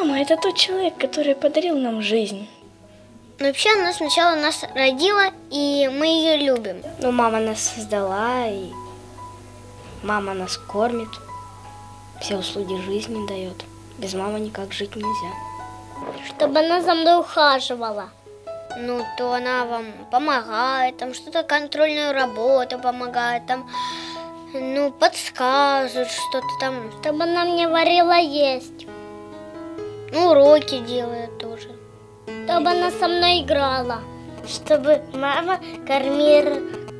Мама – это тот человек, который подарил нам жизнь. Но вообще она сначала нас родила, и мы ее любим. Но мама нас создала, и мама нас кормит, все услуги жизни дает. Без мамы никак жить нельзя. Чтобы она за мной ухаживала. Ну, то она вам помогает, там что-то контрольную работу помогает, там, ну, подсказывает что-то там. Чтобы она мне варила есть. Ну, уроки делает тоже. Чтобы она со мной играла. Чтобы мама кормила,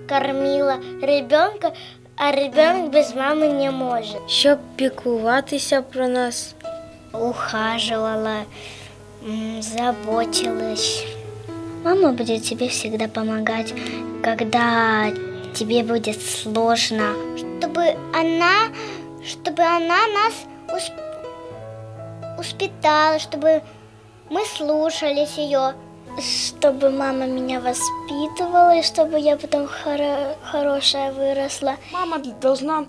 кормила ребенка, а ребенок без мамы не может. Щоб піклуватися про нас. Ухаживала, заботилась. Мама будет тебе всегда помогать, когда тебе будет сложно. Чтобы она, чтобы она нас успитала, чтобы мы слушались ее. Чтобы мама меня воспитывала, и чтобы я потом хоро- хорошая выросла. Мама должна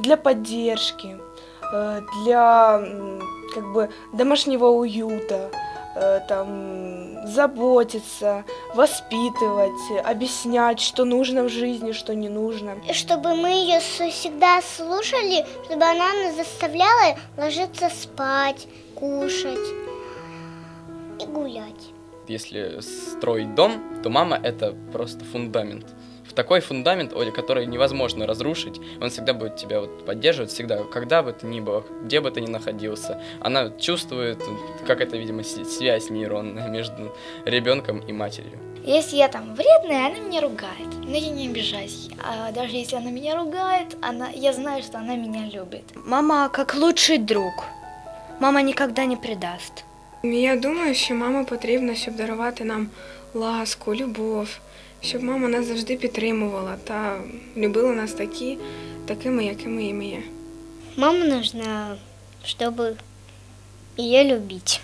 для поддержки, э, для как бы домашнего уюта, там заботиться, воспитывать, объяснять, что нужно в жизни, что не нужно. И чтобы мы ее всегда слушали, чтобы она нас заставляла ложиться спать, кушать и гулять. Если строить дом, то мама это просто фундамент. В такой фундамент, Оля, который невозможно разрушить, он всегда будет тебя вот поддерживать, всегда, когда бы ты ни был, где бы ты ни находился. Она чувствует, как это, видимо, связь нейронная между ребенком и матерью. Если я там вредная, она меня ругает. Но я не обижаюсь. А даже если она меня ругает, она, я знаю, что она меня любит. Мама как лучший друг. Мама никогда не предаст. Я думаю, що мама потрібна, щоб дарувати нам ласку, любов, щоб мама нас завжди підтримувала та любила нас такі, такими, якими і ми є. Мама нужна, щоб її любить.